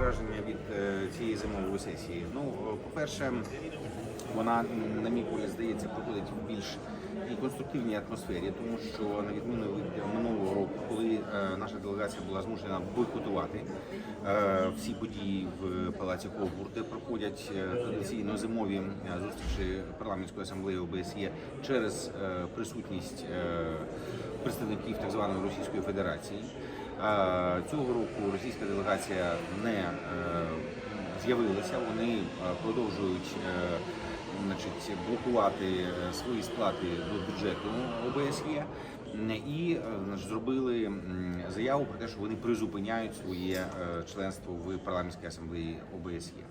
враження від е, цієї зимової сесії? Ну, е, по-перше, вона, на мій погляд, здається, проходить в більш і конструктивній атмосфері, тому що на відміну від минулого року, коли е, наша делегація була змушена бойкотувати е, всі події в Палаці Ковбур, де проходять е, традиційно зимові е, зустрічі парламентської асамблеї ОБСЄ через е, присутність е, представників так званої Російської Федерації. Цього року російська делегація не е, з'явилася. Вони е, продовжують е, значить, блокувати свої сплати до бюджету ОБСЄ і зробили заяву про те, що вони призупиняють своє членство в парламентській асамблеї ОБСЄ.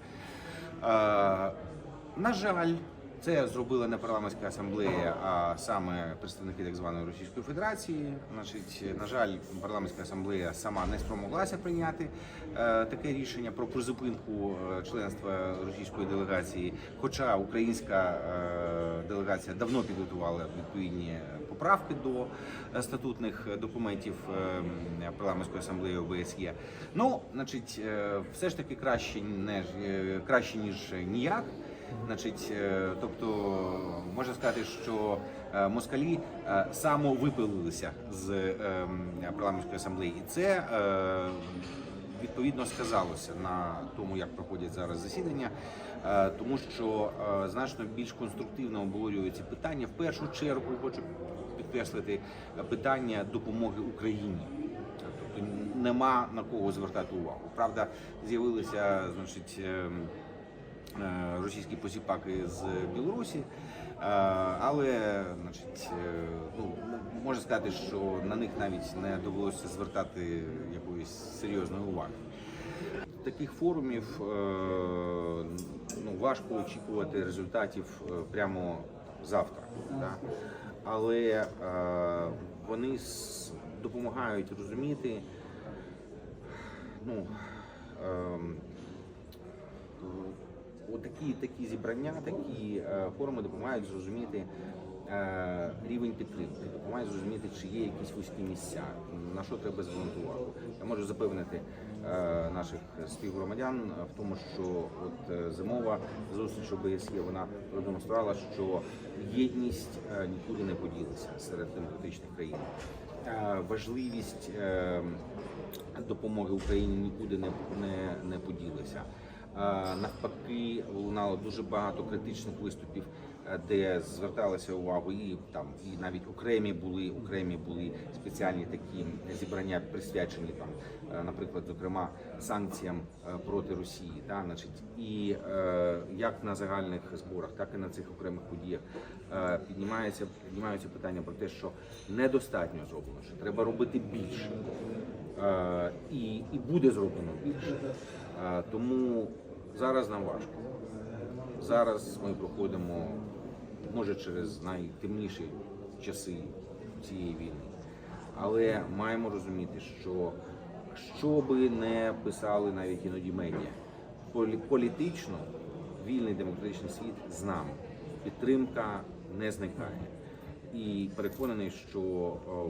На жаль, це зробила не парламентська асамблея, а саме представники так званої Російської Федерації. Значить, на жаль, парламентська асамблея сама не спромоглася прийняти е, таке рішення про призупинку е, членства російської делегації. Хоча українська е, делегація давно підготувала відповідні поправки до статутних документів парламентської асамблеї ОБСЄ. Ну, значить, все ж таки краще не краще ніж ніяк. Значить, е, тобто можна сказати, що е, москалі е, самовипилилися з парламентської асамблеї, і це відповідно сказалося на тому, як проходять зараз засідання, тому що значно більш конструктивно обговорюються питання. В першу чергу хочу підкреслити питання допомоги Україні. Тобто нема на кого звертати увагу. Правда, з'явилися значить. Е, російські посіпаки з Білорусі, е, але значить, е, ну, можна сказати, що на них навіть не довелося звертати якоїсь серйозної уваги. Таких форумів ну, важко очікувати результатів прямо завтра. Да? Але вони допомагають розуміти. Ну, ем, Отакі такі зібрання, такі е, форуми допомагають зрозуміти е, рівень підтримки, допомагають зрозуміти, чи є якісь вузькі місця, на що треба звернути увагу. Я можу запевнити е, наших співгромадян в тому, що от зимова зустріч ОБСЄ вона продемонструвала, що єдність нікуди не поділася серед демократичних країн. Важливість е, допомоги Україні нікуди не, не, не поділася. Е, Навпаки, лунало дуже багато критичних виступів, е, де зверталися увагу, і там і навіть окремі були окремі були спеціальні такі зібрання, присвячені там, е, наприклад, зокрема санкціям проти Росії. Та, значить, і е, як на загальних зборах, так і на цих окремих подіях е, піднімається піднімаються питання про те, що недостатньо зроблено, що треба робити більше. Е, і, і буде зроблено більше. Е, Тому зараз нам важко. Зараз ми проходимо, може, через найтемніші часи цієї війни. Але маємо розуміти, що що би не писали навіть іноді медіа, політично вільний демократичний світ з нами. Підтримка не зникає. І переконаний, що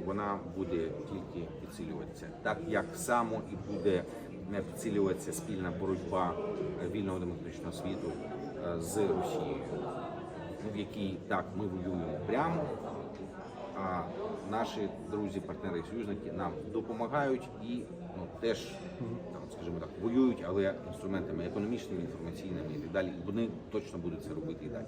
вона буде тільки підсилюватися, так як само і буде е, підсилюватися спільна боротьба е, вільного демократичного світу е, з Росією, в якій так ми воюємо прямо, а наші друзі, партнери і союзники нам допомагають і ну, теж там, скажімо так, воюють, але інструментами економічними, інформаційними і так далі. Вони точно будуть це робити і далі.